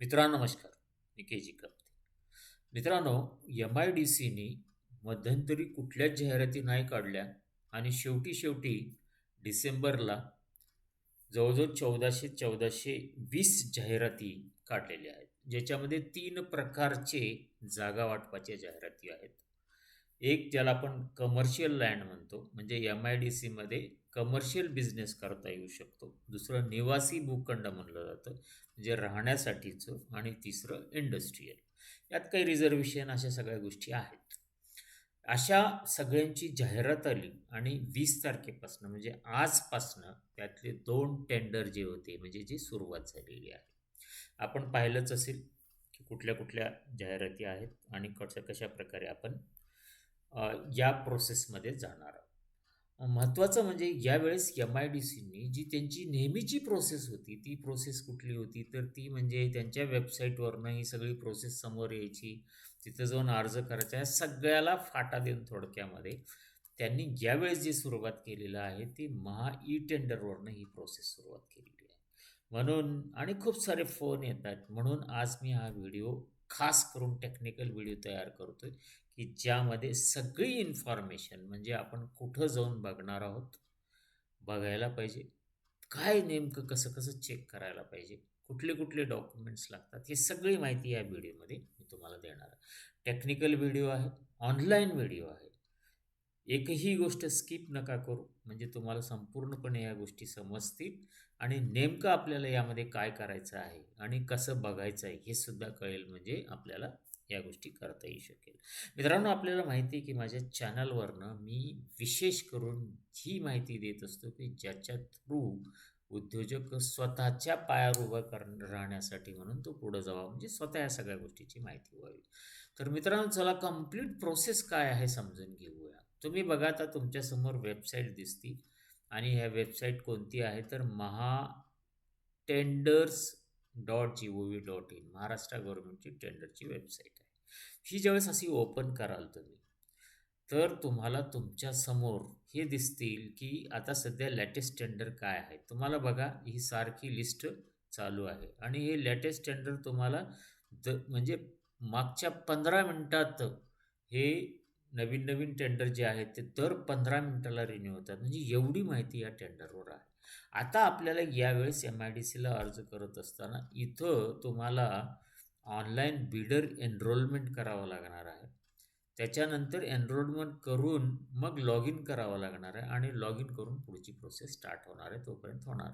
मित्रांनो नमस्कार. मी के जी करते. मित्रांनो एम आय डी सीनी मध्यंतरी कुठल्याच जाहिराती नाही काढल्या आणि शेवटी शेवटी डिसेंबरला जवळजवळ चौदाशे चौदाशे वीस जाहिराती काढलेल्या आहेत ज्याच्यामध्ये तीन प्रकारचे जागा वाटपाच्या जाहिराती आहेत. एक ज्याला आपण कमर्शियल लँड म्हणतो म्हणजे एम आय डी सीमध्ये कमर्शियल बिझनेस करता येऊ शकतो. दुसरं निवासी भूखंड म्हणलं जातं म्हणजे राहण्यासाठीचं आणि तिसरं इंडस्ट्रीयल यात काही रिझर्वेशन अशा सगळ्या गोष्टी आहेत. अशा सगळ्यांची जाहिरात आली आणि वीस तारखेपासनं म्हणजे आजपासनं त्यातले दोन टेंडर जे होते म्हणजे जी सुरुवात झालेली आहे. आपण पाहिलंच असेल की कुठल्या कुठल्या जाहिराती आहेत आणि कशा कशा प्रकारे आपण या प्रोसेसमध्ये जाणार आहोत. महत्त्वाचं म्हणजे यावेळेस एम आय डी सीनी जी त्यांची नेहमीची प्रोसेस होती ती प्रोसेस कुठली होती? तर ती म्हणजे त्यांच्या वेबसाईटवरनं ही सगळी प्रोसेस समोर यायची. तिथं जाऊन अर्ज करायचा. या सगळ्याला फाटा देऊन थोडक्यामध्ये त्यांनी ज्यावेळेस जी सुरुवात केलेलं आहे ती महा ई टेंडरवरनं ही प्रोसेस सुरुवात केलेली आहे. म्हणून आणि खूप सारे फोन येतात. म्हणून आज मी हा व्हिडिओ खास करून टेक्निकल व्हिडिओ तयार करतोय. की ज्यामध्ये सगळी इन्फॉर्मेशन म्हणजे आपण कुठं जाऊन बघणार आहोत बघायला पाहिजे. काय नेमकं कसं कसं चेक करायला पाहिजे कुठले कुठले डॉक्युमेंट्स लागतात हे सगळी माहिती या व्हिडिओमध्ये मी तुम्हाला देणार आहे. टेक्निकल व्हिडिओ आहे ऑनलाईन व्हिडिओ आहे. एकही गोष्ट स्किप नका करू. म्हणजे तुम्हाला संपूर्णपणे या गोष्टी समजतील आणि नेमकं आपल्याला यामध्ये काय करायचं आहे आणि कसं बघायचं आहे हे सुद्धा कळेल म्हणजे आपल्याला या गोष्टी करता येऊ शकेल. मित्रांनो आपल्याला माहिती आहे की माझ्या चॅनलवरनं मी विशेष करून ही माहिती देत असतो की ज्याच्या थ्रू उद्योजक स्वतःच्या पायावर उभा कर राहण्यासाठी म्हणून तो पुढं जावा म्हणजे स्वतः या सगळ्या गोष्टीची माहिती व्हावी. तर मित्रांनो चला कंप्लीट प्रोसेस काय आहे समजून घेऊया. तुम्ही बघा आता तुमच्यासमोर वेबसाईट दिसती आणि ह्या वेबसाईट कोणती आहे? तर Maha tenders dot G O V dot in Maharashtra गव्हर्नमेंटची टेंडरची वेबसाईट ही ज्यावेळेस अशी ओपन कराल तुम्ही तर तुम्हाला तुमच्यासमोर हे दिसतील की आता सध्या लॅटेस्ट टेंडर काय आहे. तुम्हाला बघा ही सारखी लिस्ट चालू आहे. आणि हे लॅटेस्ट टेंडर तुम्हाला द म्हणजे मागच्या पंधरा मिनटात हे नवीन नवीन टेंडर जे आहेत ते दर पंधरा मिनटाला रिन्यू होतात. म्हणजे एवढी माहिती या टेंडरवर आहे. आता आपल्याला यावेळेस एम आय डी सीला अर्ज करत असताना इथं तुम्हाला ऑनलाईन बिडर एनरोलमेंट करावं लागणार आहे. त्याच्यानंतर एनरोलमेंट करून मग लॉग इन करावं लागणार आहे आणि लॉग इन करून पुढची प्रोसेस स्टार्ट होणार आहे तोपर्यंत होणार.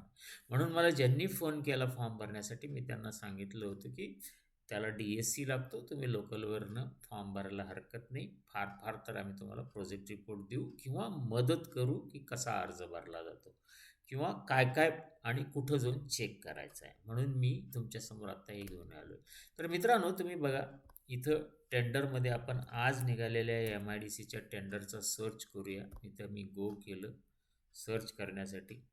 म्हणून मला ज्यांनी फोन केला फॉर्म भरण्यासाठी मी त्यांना सांगितलं होतं की त्याला डी एस सी लागतो तुम्ही लोकलवरनं फॉर्म भरायला हरकत नाही. फार फार तर आम्ही तुम्हाला प्रोजेक्ट रिपोर्ट देऊ किंवा मदत करू की कसा अर्ज भरला जातो. किंवा काय काय आणि कुठं जाऊन चेक करायचं आहे? म्हणून मी तुमच्यासमोर आत्ता हे घेऊन आलो आहे. तर मित्रांनो तुम्ही बघा इथं टेंडरमध्ये आपण आज निघालेल्या एम आय डी सीच्या टेंडरचा सर्च करूया. इथं मी गो केलं सर्च करण्यासाठी.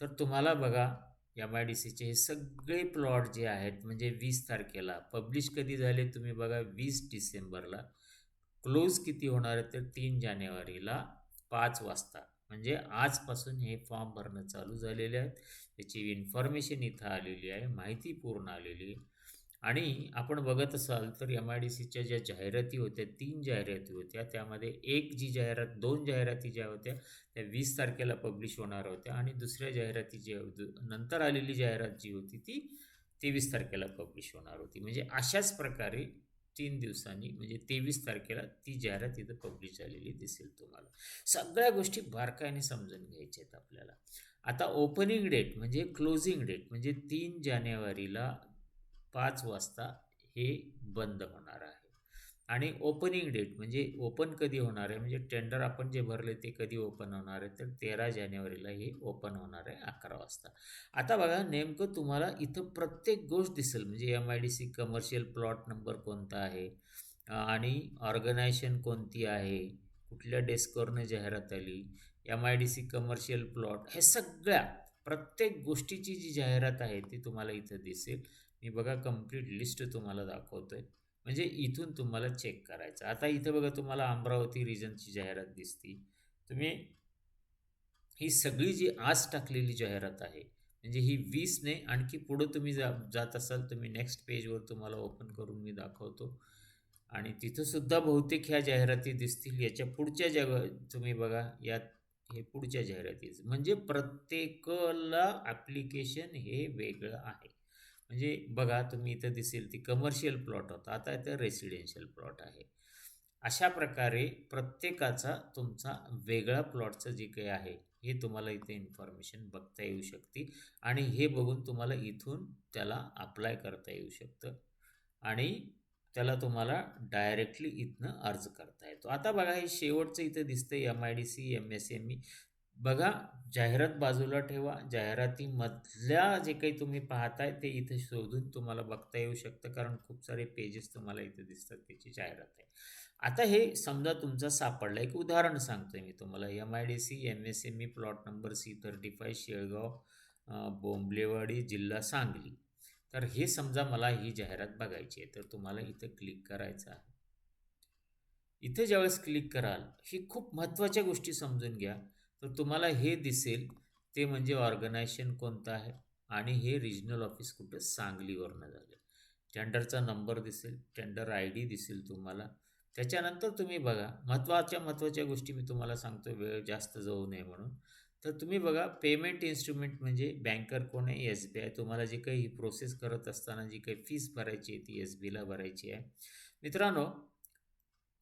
तर तुम्हाला बघा एम आय डी सीचे हे सगळे प्लॉट जे आहेत म्हणजे वीस तारखेला पब्लिश कधी झाले? तुम्ही बघा वीस डिसेंबरला. क्लोज किती होणार आहे? तर तीन जानेवारीला पाच वाजता. म्हणजे आजपासून हे फॉर्म भरणं चालू झालेले आहेत. त्याची इन्फॉर्मेशन इथं आलेली आहे माहिती पूर्ण आलेली आहे. आणि आपण बघत असाल तर एम आय डी सीच्या ज्या जाहिराती होत्या तीन जाहिराती होत्या. त्यामध्ये एक जी जाहिरात दोन जाहिराती ज्या होत्या त्या वीस तारखेला पब्लिश होणार होत्या. आणि दुसऱ्या जाहिराती जी नंतर आलेली जाहिरात जी होती ती तेवीस तारखेला पब्लिश होणार होती. म्हणजे अशाच प्रकारे तीन दिवसांनी म्हणजे तेवीस तारखेला ती जाहिरात इथं पब्लिश झालेली दिसेल तुम्हाला. सगळ्या गोष्टी बारकाईने समजून घ्यायच्या आहेत आपल्याला. आता ओपनिंग डेट म्हणजे क्लोजिंग डेट म्हणजे तीन जानेवारीला पाच वाजता हे बंद होणार आहे. आणि ओपनिंग डेट म्हणजे ओपन कधी होणार आहे? म्हणजे टेंडर आपण जे भरले ते कधी ओपन होणार आहे? तर तेरा जानेवारीला हे ओपन होणार आहे अकरा वाजता. आता बघा नेमकं तुम्हाला इथं प्रत्येक गोष्ट दिसेल. म्हणजे M I D C commercial plot number कोणता आहे? आणि ऑर्गनायझेशन कोणती आहे? कुठल्या डेस्कवरनं जाहिरात आली? M I D C commercial plot हे सगळ्या प्रत्येक गोष्टीची जी जाहिरात आहे ती तुम्हाला इथं दिसेल. मी बघा कंप्लीट लिस्ट तुम्हाला दाखवतो आहे म्हणजे इथून तुम्हाला चेक करायचं. आता इथं बघा तुम्हाला अमरावती रिजनची जाहिरात दिसती. तुम्ही ही सगळी जी आज टाकलेली जाहिरात आहे म्हणजे ही वीसने आणखी पुढं तुम्ही जा जात असाल तुम्ही नेक्स्ट पेजवर तुम्हाला ओपन करून मी दाखवतो. आणि तिथंसुद्धा बहुतेक ह्या जाहिराती दिसतील. याच्या पुढच्या जग तुम्ही बघा यात हे पुढच्या जाहिराती. म्हणजे प्रत्येकाला ॲप्लिकेशन हे वेगळं आहे. म्हणजे बघा तुम्ही इथं दिसेल ती कमर्शियल प्लॉट होता. आता इथं रेसिडेन्शियल प्लॉट आहे. अशा प्रकारे प्रत्येकाचा तुमचा वेगळा प्लॉटचं जे काही आहे हे तुम्हाला इथे इन्फॉर्मेशन बघता येऊ शकते आणि हे बघून तुम्हाला इथून त्याला अप्लाय करता येऊ शकतं आणि त्याला तुम्हाला डायरेक्टली इथनं अर्ज करता येतो. आता बघा हे शेवटचं इथं दिसतं M I D C M S M E बघा जाहिरात बाजूला ठेवा. जाहिरातीमधल्या जे काही तुम्ही पाहताय ते इथे शोधून तुम्हाला बघता येऊ शकतं. कारण खूप सारे पेजेस तुम्हाला इथे दिसतात त्याची जाहिरात आहे. आता हे समजा तुमचा सापडला. एक उदाहरण सांगतोय मी तुम्हाला. M I D C M S M E plot number C thirty five Shelgaon Bombalewadi जिल्हा सांगली. तर हे समजा मला ही जाहिरात बघायची आहे. तर तुम्हाला इथं क्लिक करायचं आहे. इथे ज्यावेळेस क्लिक कराल ही खूप महत्त्वाच्या गोष्टी समजून घ्या. तर तुम्हाला हे दिसेल ते म्हणजे ऑर्गनायझेशन कोणतं आहे आणि हे रिजनल ऑफिस कुठं? सांगलीवरनं झालं. टेंडरचा नंबर दिसेल टेंडर आय डी दिसेल तुम्हाला. त्याच्यानंतर तुम्ही बघा महत्त्वाच्या महत्त्वाच्या गोष्टी मी तुम्हाला सांगतो वेळ जास्त जाऊ नये म्हणून. तर तुम्ही बघा पेमेंट इन्स्ट्रुमेंट म्हणजे बँकर कोण आहे? एस बी आय तुम्हाला जी काही ही प्रोसेस करत असताना जी काही फीस भरायची आहे ती एस बीला भरायची आहे. मित्रांनो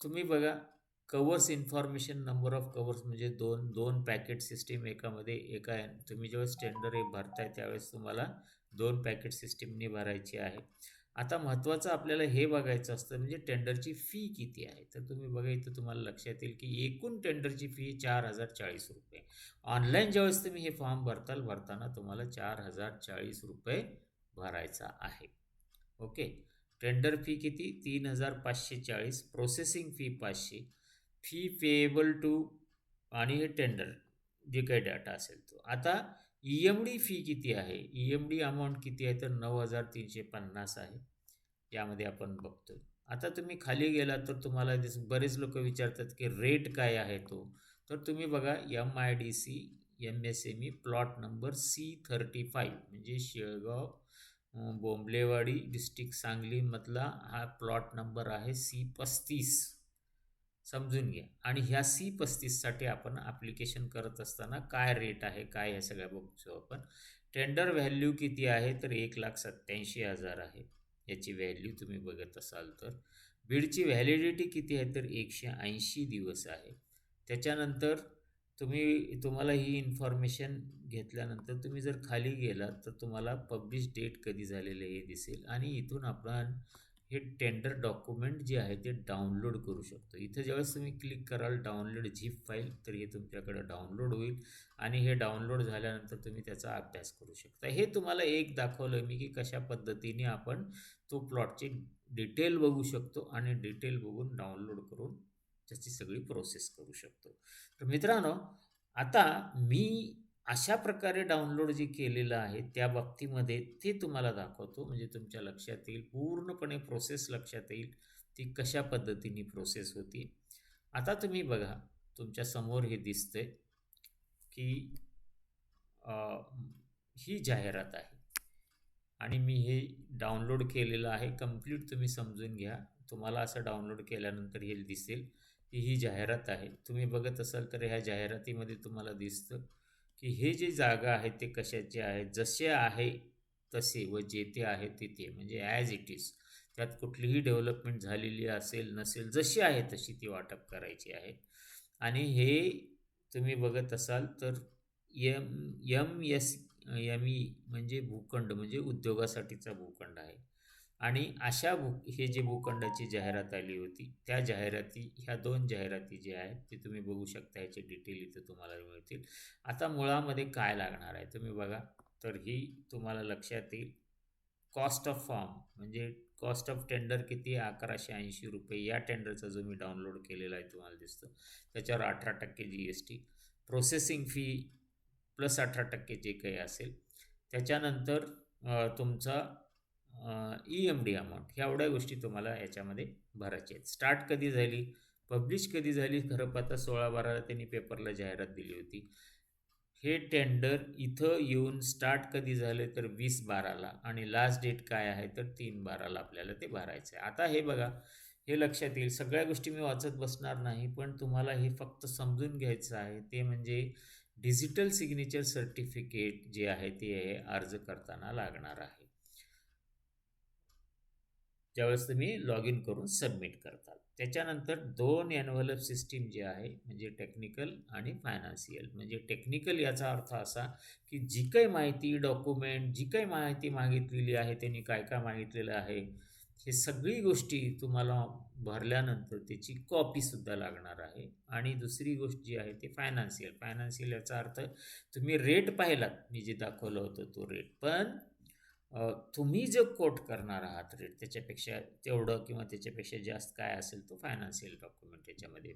तुम्ही बघा covers information number of covers म्हणजे दोन दोन पॅकेट सिस्टीम एकामध्ये एका तुम्ही ज्यावेळेस टेंडर हे भरताय त्यावेळेस तुम्हाला दोन पॅकेट सिस्टीमने भरायची आहे. आता महत्त्वाचं आपल्याला हे बघायचं असतं म्हणजे टेंडरची फी किती आहे? तर तुम्ही बघा इथं तुम्हाला लक्षात येईल की एकूण टेंडरची फी चार हजार चाळीस रुपये. ऑनलाईन ज्यावेळेस तुम्ही हे फॉर्म भरताल भरताना तुम्हाला चार हजार चाळीस रुपये भरायचा आहे. ओके टेंडर फी किती? तीन हजार पाचशे चाळीस प्रोसेसिंग फी पाचशे. फी पेएबल टू आणि हे टेंडर जे काही डाटा असेल तो. आता ई एम डी फी किती आहे? ई एम डी अमाऊंट किती आहे? तर नऊ हजार तीनशे पन्नास आहे. यामध्ये आपण बघतो आता तुम्ही खाली गेला तर तुम्हाला दिस बरेच लोक विचारतात की रेट काय आहे तो? तर तुम्ही बघा M I D C M S M E plot number C thirty five म्हणजे शेळगाव बोंबलेवाडी डिस्ट्रिक्ट सांगलीमधला हा प्लॉट नंबर आहे सी पस्तीस. समजून घ्या. आणि ह्या सी पस्तीससाठी आपण ॲप्लिकेशन करत असताना काय रेट आहे काय ह्या सगळ्या बघतो आपण टेंडर व्हॅल्यू किती आहे तर एक लाख सत्त्याऐंशी हजार आहे. याची व्हॅल्यू तुम्ही बघत असाल तर. बीडची व्हॅलिडिटी किती आहे तर एकशे ऐंशी दिवस आहे. त्याच्यानंतर तुम्ही तुम्हाला ही इन्फॉर्मेशन घेतल्यानंतर तुम्ही जर खाली गेलात तर तुम्हाला पब्लिश डेट कधी झालेलं हे दिसेल. आणि इथून आपण हे टेंडर डॉक्युमेंट जे आहे ते डाउनलोड करू शकतो. इथं ज्यावेळेस तुम्ही क्लिक कराल डाउनलोड झिप फाईल तर हे तुमच्याकडे डाउनलोड होईल आणि हे डाउनलोड झाल्यानंतर तुम्ही त्याचा अभ्यास करू शकता. हे तुम्हाला एक दाखवलं मी की कशा पद्धतीने आपण तो प्लॉटची डिटेल बघू शकतो आणि डिटेल बघून डाउनलोड करून त्याची सगळी प्रोसेस करू शकतो. तर मित्रांनो आता मी अशा प्रकारे डाउनलोड जे केलेलं आहे त्या बाबतीमध्ये ते तुम्हाला दाखवतो. म्हणजे तुमच्या लक्षात येईल पूर्णपणे प्रोसेस लक्षात येईल ती कशा पद्धतीने प्रोसेस होती. आता तुम्ही बघा तुमच्यासमोर हे दिसतंय की ही जाहिरात आहे. आणि मी हे डाउनलोड केलेलं आहे. कंप्लीट तुम्ही समजून घ्या. तुम्हाला असं डाउनलोड केल्यानंतर हे दिसेल की ही जाहिरात आहे. तुम्ही बघत असाल तर ह्या जाहिरातीमध्ये तुम्हाला दिसतं की हे जे जागा आहे ते कशाचे आहे जसे आहे तसे व जेथे आहे तिथे म्हणजे ॲज इट इज त्यात कुठलीही डेव्हलपमेंट झालेली असेल नसेल जशी आहे तशी ती वाटप करायची आहे. आणि हे तुम्ही बघत असाल तर M M S M E म्हणजे भूखंड म्हणजे उद्योगासाठीचा भूखंड आहे. आणि अशा भू हे जे भूखंडाची जाहिरात आली होती त्या जाहिराती ह्या दोन जाहिराती जे आहेत ते तुम्ही बघू शकता याचे डिटेल इथं तुम्हाला मिळतील. आता मुळामध्ये काय लागणार आहे? तुम्ही बघा तर ही तुम्हाला लक्षात येईल. कॉस्ट ऑफ फॉर्म म्हणजे कॉस्ट ऑफ टेंडर किती आहे? अकराशे ऐंशी रुपये. या टेंडरचा जो मी डाउनलोड केलेला आहे तुम्हाला दिसतं. त्याच्यावर अठरा टक्के G S T processing fee plus अठरा टक्के जे काही असेल. त्याच्यानंतर तुमचा ई एम डी अमाऊंट ह्या एवढ्या गोष्टी तुम्हाला याच्यामध्ये भरायच्या आहेत. स्टार्ट कधी झाली? पब्लिश कधी झाली? खरं पाहता सोळा बाराला त्यांनी पेपरला जाहिरात दिली होती. हे टेंडर इथं येऊन स्टार्ट कधी झाले? तर वीस बाराला आणि लास्ट डेट काय आहे? तर तीन बाराला आपल्याला ते भरायचं आहे. आता हे बघा हे लक्षात येईल. सगळ्या गोष्टी मी वाचत बसणार नाही पण तुम्हाला हे फक्त समजून घ्यायचं आहे. ते म्हणजे डिजिटल सिग्नेचर सर्टिफिकेट जे आहे ते अर्ज करताना लागणार आहे. ज्यावेळेस तुम्ही लॉग इन करून सबमिट करताल त्याच्यानंतर दोन एनव्हलप सिस्टीम जे आहे म्हणजे टेक्निकल आणि फायनान्शियल म्हणजे टेक्निकल याचा अर्थ असा की जी काही माहिती डॉक्युमेंट जी काही माहिती मागितलेली आहे त्यांनी काय काय मागितलेलं आहे हे सगळी गोष्टी तुम्हाला भरल्यानंतर त्याची कॉपीसुद्धा लागणार आहे. आणि दुसरी गोष्ट जी आहे ते फायनान्शियल फायनान्शियल याचा अर्थ तुम्ही रेट पाहिलात मी जे दाखवलं होतं तो रेट पण तुम्ही जे कोट करणार आहात रेट त्याच्यापेक्षा तेवढं किंवा त्याच्यापेक्षा जास्त काय असेल तो फायनान्शियल डॉक्युमेंट त्याच्यामध्ये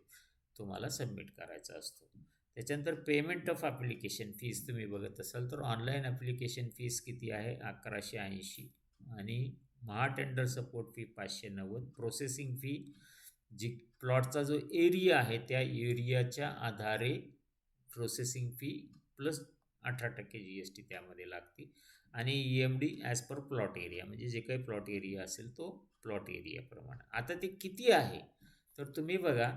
तुम्हाला सबमिट करायचा असतो. त्याच्यानंतर पेमेंट ऑफ ॲप्लिकेशन फीस तुम्ही बघत असाल तर ऑनलाईन ॲप्लिकेशन फीस किती आहे? अकराशे ऐंशी. आणि महा टेंडर सपोर्ट फी पाचशे नव्वद. प्रोसेसिंग फी जी प्लॉटचा जो एरिया आहे त्या एरियाच्या आधारे प्रोसेसिंग फी प्लस अठरा टक्के जी एस टी त्यामध्ये लागते. आणि E M D as per plot area म्हणजे जे काही प्लॉट एरिया असेल तो प्लॉट एरियाप्रमाणे आता ते किती आहे? तर तुम्ही बघा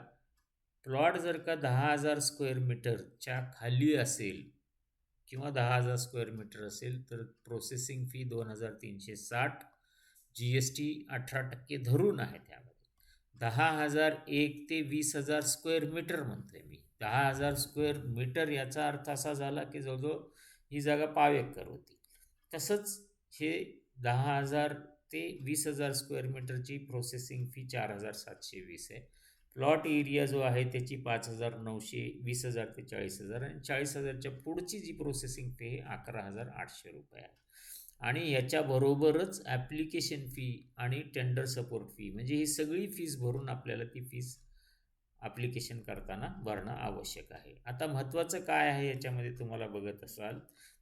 प्लॉट जर का दहा हजार स्क्वेअर मीटरच्या खाली असेल किंवा दहा हजार स्क्वेअर मीटर असेल तर प्रोसेसिंग फी दोन हजार तीनशे साठ जी एस टी अठरा टक्के धरून आहे त्यामध्ये. दहा हजार एक ते वीस हजार स्क्वेअर मीटर म्हणतोय मी. दहा हजार स्क्वेअर मीटर याचा अर्थ असा झाला की जवळजवळ ही जागा पाव एकर होती. तसंच हे दहा हजार ते वीस हजार स्क्वेअर मीटरची प्रोसेसिंग फी चार हजार सातशे वीस आहे. प्लॉट एरिया जो आहे त्याची पाच हजार नऊशे वीस हजार ते चाळीस हजार आणि चाळीस हजारच्या पुढची जी प्रोसेसिंग फी आहे अकरा हजार आठशे रुपये आहे. आणि याच्याबरोबरच ॲप्लिकेशन फी आणि टेंडर सपोर्ट फी म्हणजे ही सगळी फीज भरून आपल्याला ती फीज ॲप्लिकेशन करताना भरणं आवश्यक आहे. आता महत्त्वाचं काय आहे याच्यामध्ये तुम्हाला बघत असाल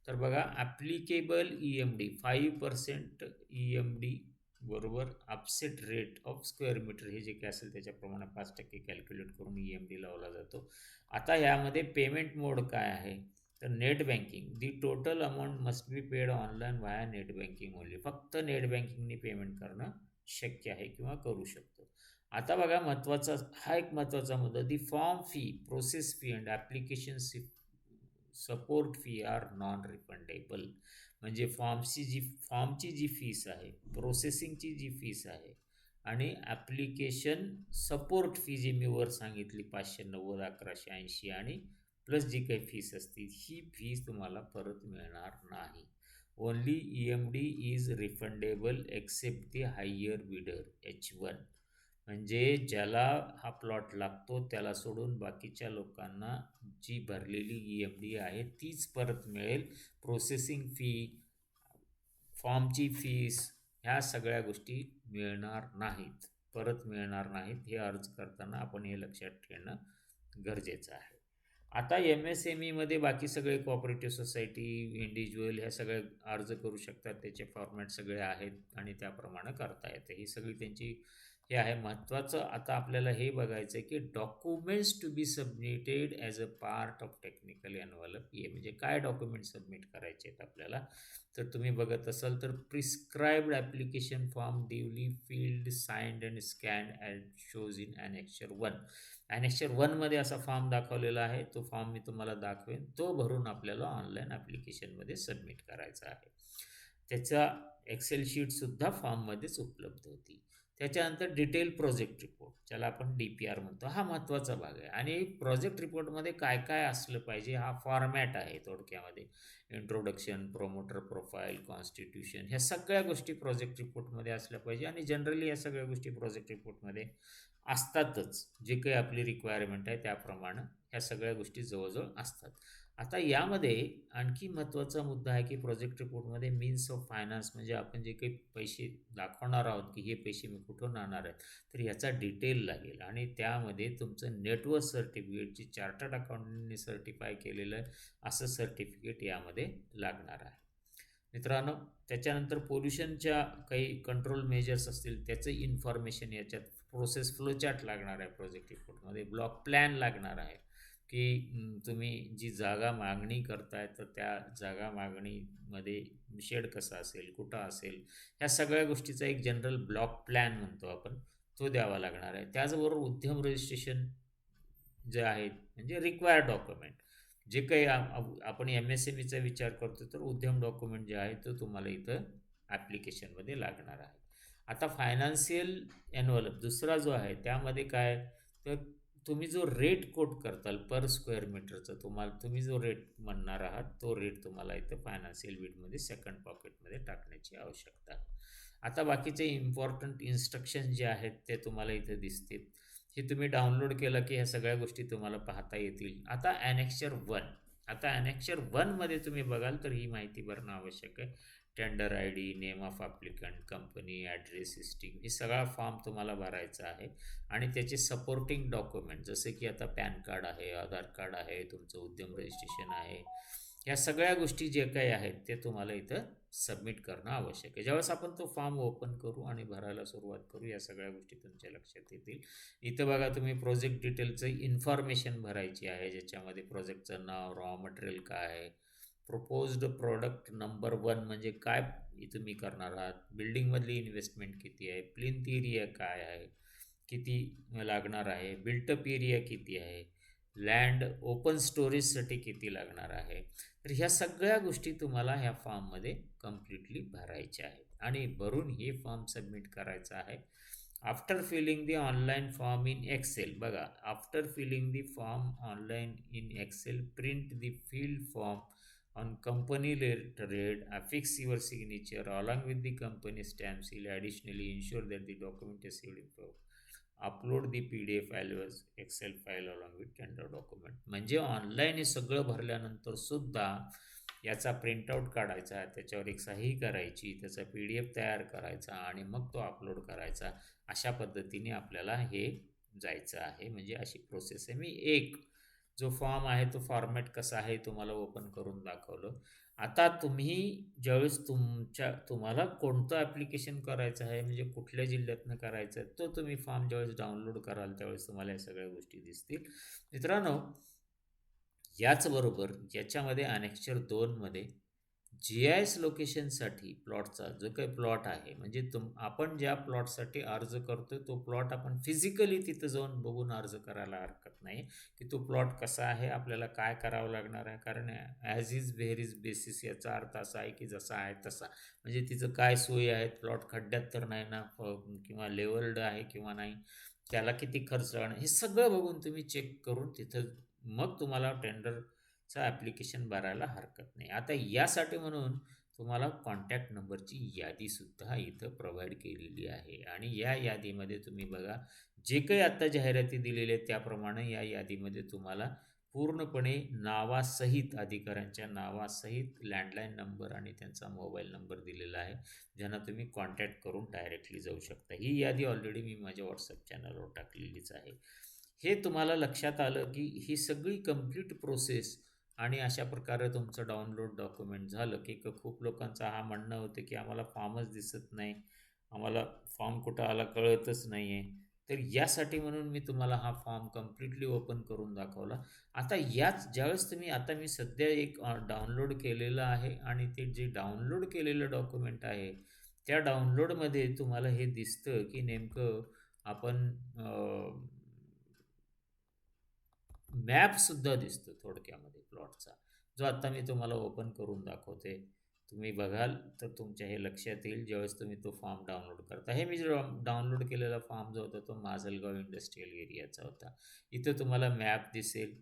तर बघा applicable E M D five percent E M D बरोबर upset rate of square metre हे जे काय असेल त्याच्याप्रमाणे पाच टक्के कॅल्क्युलेट करून ई एम डी लावला जातो. आता यामध्ये पेमेंट मोड काय आहे? तर net banking the total amount must be paid online via net banking only फक्त नेट बँकिंगने पेमेंट करणं शक्य आहे किंवा करू शकतो. आता बघा महत्त्वाचा हा एक महत्त्वाचा मुद्दा. The form fee process fee and application support fee are non refundable म्हणजे फॉर्मची जी फॉर्मची जी फीस आहे प्रोसेसिंगची जी फीस आहे आणि ॲप्लिकेशन सपोर्ट फी जी मी वर सांगितली पाचशे नव्वद अकराशे ऐंशी आणि प्लस जी काही फीस असते ही फीस तुम्हाला परत मिळणार नाही. Only E M D is refundable except the higher bidder H one म्हणजे ज्याला हा प्लॉट लागतो त्याला सोडून बाकीच्या लोकांना जी भरलेली ई एम डी आहे तीच परत मिळेल. प्रोसेसिंग फी फॉर्मची फीस ह्या सगळ्या गोष्टी मिळणार नाहीत. परत मिळणार नाहीत हे अर्ज करताना आपण हे लक्षात ठेवणं गरजेचं आहे. आता एम एस एम ईमध्ये बाकी सगळे कोऑपरेटिव्ह सोसायटी इंडिव्हिज्युअल ह्या सगळे अर्ज करू शकतात. त्याचे फॉर्मॅट सगळे आहेत आणि त्याप्रमाणे करता येते. ही सगळी त्यांची हे आहे महत्त्वाचं. आता आपल्याला हे बघायचं आहे की documents to be submitted as a part of technical envelope हे म्हणजे काय डॉक्युमेंट सबमिट करायचे आहेत आपल्याला? तर तुम्ही बघत असाल तर prescribed application form duly filled signed and scanned and shows in annexure one annexure वनमध्ये असा फॉर्म दाखवलेला आहे. तो फॉर्म मी तुम्हाला दाखवेन. तो भरून आपल्याला ऑनलाईन ॲप्लिकेशनमध्ये सबमिट करायचा आहे. त्याचा एक्सेल शीटसुद्धा फॉर्ममध्येच उपलब्ध होती. त्याच्यानंतर डिटेल प्रोजेक्ट रिपोर्ट ज्याला आपण डी पी आर म्हणतो हा महत्त्वाचा भाग आहे. आणि प्रोजेक्ट रिपोर्टमध्ये काय काय असलं पाहिजे हा फॉर्मॅट आहे थोडक्यामध्ये. इंट्रोडक्शन प्रोमोटर प्रोफाईल कॉन्स्टिट्यूशन ह्या सगळ्या गोष्टी प्रोजेक्ट रिपोर्टमध्ये असल्या पाहिजे. आणि जनरली या सगळ्या गोष्टी प्रोजेक्ट रिपोर्टमध्ये असतातच. जे काही आपली रिक्वायरमेंट आहे त्याप्रमाणे ह्या सगळ्या गोष्टी जवळजवळ असतात. आता यामध्ये आणखी महत्त्वाचा मुद्दा आहे की प्रोजेक्ट रिपोर्टमध्ये मीन्स ऑफ फायनान्स म्हणजे आपण जे काही पैसे दाखवणार आहोत की हे पैसे मी कुठून आणणार आहेत तर ह्याचा डिटेल लागेल. आणि त्यामध्ये तुमचं नेटवर्क सर्टिफिकेट जे चार्टर्ड अकाउंटंटने सर्टिफाय केलेलं आहे असं सर्टिफिकेट यामध्ये लागणार आहे. मित्रांनो त्याच्यानंतर पोल्युशनच्या काही कंट्रोल मेजर्स असतील त्याचं इन्फॉर्मेशन याच्यात प्रोसेस फ्लोचार्ट लागणार आहे प्रोजेक्ट रिपोर्टमध्ये ब्लॉक प्लॅन लागणार आहे. की तुम्ही जी जागा मागणी करताय तर त्या जागा मागणीमध्ये शेड कसा असेल कुठं असेल ह्या सगळ्या गोष्टीचा एक जनरल ब्लॉक प्लॅन म्हणतो आपण तो द्यावा लागणार आहे. त्याचबरोबर उद्यम रजिस्ट्रेशन जे आहेत म्हणजे रिक्वायर्ड डॉक्युमेंट जे काही आपण एम एस एम ईचा विचार करतो तर उद्यम डॉक्युमेंट जे आहे तो तुम्हाला इथं ॲप्लिकेशनमध्ये लागणार आहे. आता फायनान्शियल एनवलप दुसरा जो आहे त्यामध्ये काय तर तुम्ही जो रेट कोट करताल पर स्क्वेअर मीटरचा तुम्हाला तुम्ही जो रेट म्हणणार आहात तो रेट तुम्हाला इथं फायनान्शियल बीडमध्ये सेकंड पॉकेटमध्ये टाकण्याची आवश्यकता आता बाकीचे इम्पॉर्टंट इन्स्ट्रक्शन जे आहेत ते तुम्हाला इथं दिसतील. हे तुम्ही डाउनलोड केलं की ह्या सगळ्या गोष्टी तुम्हाला पाहता येतील. आता ॲनेक्चर वन आता ॲनेक्चर वनमध्ये तुम्ही बघाल तर ही माहिती भरणं आवश्यक आहे. Tender I D name of applicant company address system हे सगळा फॉर्म तुम्हाला भरायचा आहे. आणि त्याचे सपोर्टिंग डॉक्युमेंट जसे की आता पॅन कार्ड आहे आधार कार्ड आहे तुमचं उद्यम रजिस्ट्रेशन आहे या सगळ्या गोष्टी जे काही आहेत ते तुम्हाला इथं सबमिट करणं आवश्यक आहे. ज्यावेळेस आपण तो फॉर्म ओपन करू आणि भरायला सुरुवात करू या सगळ्या गोष्टी तुमच्या लक्षात येतील. इथं बघा तुम्ही प्रोजेक्ट डिटेलचं इन्फॉर्मेशन भरायची आहे ज्याच्यामध्ये प्रोजेक्टचं नाव रॉ मटेरियल काय आहे प्रपोज्ड प्रॉडक्ट नंबर वन म्हणजे काय तुम्ही करणार आहात? बिल्डिंगमधली इन्व्हेस्टमेंट किती आहे? प्लिंथ एरिया काय आहे? किती लागणार आहे? बिल्टअप एरिया किती आहे? लँड ओपन स्टोरेजसाठी किती लागणार आहे? तर ह्या सगळ्या गोष्टी तुम्हाला ह्या फॉर्ममध्ये कम्प्लिटली भरायच्या आहेत. आणि भरून हे फॉर्म सबमिट करायचा आहे. After filling the online form in excel बघा after filling the form online in excel print the filled form on company letterhead, affix your signature along with the company stamp seal. Additionally, ensure that the document is saved in file. Upload the P D F file excel file along with tender document म्हणजे online हे सगळं भरल्यानंतर सुद्धा याचा printout काढायचा त्याच्यावर एक सही करायची त्याचा पी डी एफ तयार करायचा आणि मग तो अपलोड करायचा अशा पद्धतीने आपल्याला हे जायचं आहे म्हणजे अशी प्रोसेस आहे मी एक जो फॉर्म आहे तो फॉर्मॅट कसा आहे तुम्हाला ओपन करून दाखवलं. आता तुम्ही ज्यावेळेस तुमच्या तुम्हाला कोणतं ॲप्लिकेशन करायचं आहे म्हणजे कुठल्या जिल्ह्यातनं करायचं आहे तो तुम्ही फॉर्म ज्यावेळेस डाउनलोड कराल त्यावेळेस तुम्हाला या सगळ्या गोष्टी दिसतील. मित्रांनो याचबरोबर याच्यामध्ये अनेक्चर दोनमध्ये जी आय एस लोकेशनसाठी प्लॉटचा जो काही प्लॉट आहे म्हणजे तुम आपण ज्या प्लॉटसाठी अर्ज करतो तो प्लॉट आपण फिजिकली तिथं जाऊन बघून अर्ज करायला हरकत नाही की तो प्लॉट कसा आहे आपल्याला काय करावं लागणार आहे कारण as is where is basis याचा अर्थ असा आहे की जसा आहे तसा. म्हणजे तिचं काय सोयी आहेत प्लॉट खड्ड्यात तर नाही ना किंवा लेवल्ड आहे किंवा नाही त्याला किती खर्च लागणार हे सगळं बघून तुम्ही चेक करून तिथं मग तुम्हाला टेंडर चा ॲप्लिकेशन भरायला हरकत नाही. आता यासाठी म्हणून तुम्हाला कॉन्टॅक्ट नंबरची यादीसुद्धा इथं प्रोव्हाइड केलेली आहे. आणि या यादीमध्ये तुम्ही बघा जे काही आत्ता जाहिराती दिलेल्या आहेत त्याप्रमाणे या यादीमध्ये तुम्हाला पूर्णपणे नावासहित अधिकाऱ्यांच्या नावासहित लँडलाईन नंबर आणि त्यांचा मोबाईल नंबर दिलेला आहे ज्यांना तुम्ही कॉन्टॅक्ट करून डायरेक्टली जाऊ शकता. ही यादी ऑलरेडी मी माझ्या व्हॉट्सअप चॅनलवर टाकलेलीच आहे. हे तुम्हाला लक्षात आलं की ही सगळी कंप्लीट प्रोसेस आणि अशा प्रकारे तुमचं डाउनलोड डॉक्युमेंट झालं की खूप लोकांचं हा म्हणणं होतं की आम्हाला फॉर्मच दिसत नाही. आम्हाला फॉर्म कुठं आला कळतच नाही आहे तर यासाठी म्हणून मी तुम्हाला हा फॉर्म कम्प्लिटली ओपन करून दाखवला. आता याच ज्यावेळेस तुम्ही आता मी सध्या एक डाउनलोड केलेलं आहे आणि ते जे डाउनलोड केलेलं डॉक्युमेंट आहे त्या डाउनलोडमध्ये तुम्हाला हे दिसतं की नेमकं आपण मॅपसुद्धा दिसतो थोडक्यामध्ये प्लॉटचा जो आत्ता मी तुम्हाला ओपन करून दाखवते. तुम्ही बघाल तर तुमच्या हे लक्षात येईल ज्यावेळेस तुम्ही तो फॉर्म डाउनलोड करता. हे मी जो डाउनलोड केलेला फॉर्म जो होता तो माजलगाव इंडस्ट्रीयल एरियाचा होता. इथं तुम्हाला मॅप दिसेल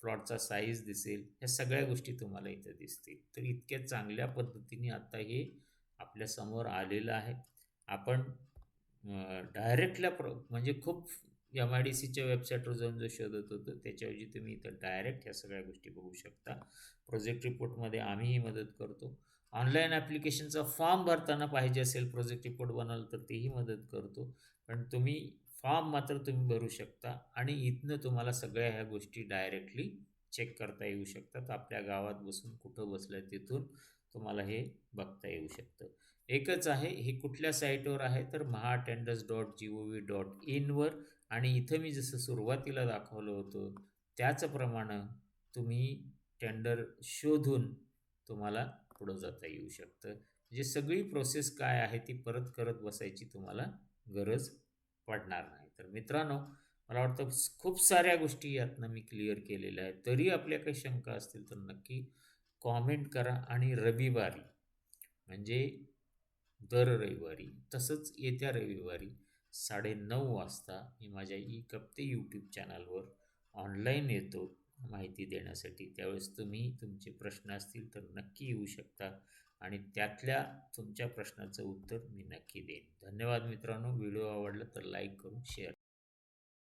प्लॉटचा साईज दिसेल ह्या सगळ्या गोष्टी तुम्हाला इथं दिसतील. तर इतक्या चांगल्या पद्धतीने आत्ता हे आपल्यासमोर आलेलं आहे. आपण डायरेक्टल्या प्र म्हणजे खूप एम आय डी सीच्या वेबसाईटवर जाऊन जो शोधत होतो त्याच्याऐवजी तुम्ही इथं डायरेक्ट ह्या सगळ्या गोष्टी बघू शकता. प्रोजेक्ट रिपोर्टमध्ये आम्हीही मदत करतो. ऑनलाईन ॲप्लिकेशनचा फॉर्म भरताना पाहिजे असेल प्रोजेक्ट रिपोर्ट बनवलं तर तेही मदत करतो. पण तुम्ही फॉर्म मात्र तुम्ही भरू शकता आणि इथनं तुम्हाला सगळ्या ह्या गोष्टी डायरेक्टली चेक करता येऊ शकतात. आपल्या गावात बसून कुठं बसलं तिथून तुम्हाला हे बघता येऊ शकतं. एकच आहे हे कुठल्या साईटवर आहे तर Maha tenders dot G O V dot इनवर आणि इथं मी जसं सुरुवातीला दाखवलं होतं त्याचप्रमाणे तुम्ही टेंडर शोधून तुम्हाला पुढं जाता येऊ शकतं. म्हणजे सगळी प्रोसेस काय आहे ती परत करत बसायची तुम्हाला गरज पडणार नाही. तर मित्रांनो मला वाटतं खूप साऱ्या गोष्टी यातनं मी क्लिअर केलेल्या आहेत. तरी आपल्या काही शंका असतील तर नक्की कॉमेंट करा आणि रविवारी म्हणजे दर रविवारी तसंच येत्या रविवारी साडेनऊ वाजता मी माझ्या ई कप्ते यूट्यूब चॅनलवर ऑनलाईन येतो माहिती देण्यासाठी. त्यावेळेस तुम्ही तुमचे प्रश्न असतील तर नक्की येऊ शकता आणि त्यातल्या तुमच्या प्रश्नाचं उत्तर मी नक्की देईन. धन्यवाद मित्रांनो. व्हिडिओ आवडला तर लाईक करून शेअर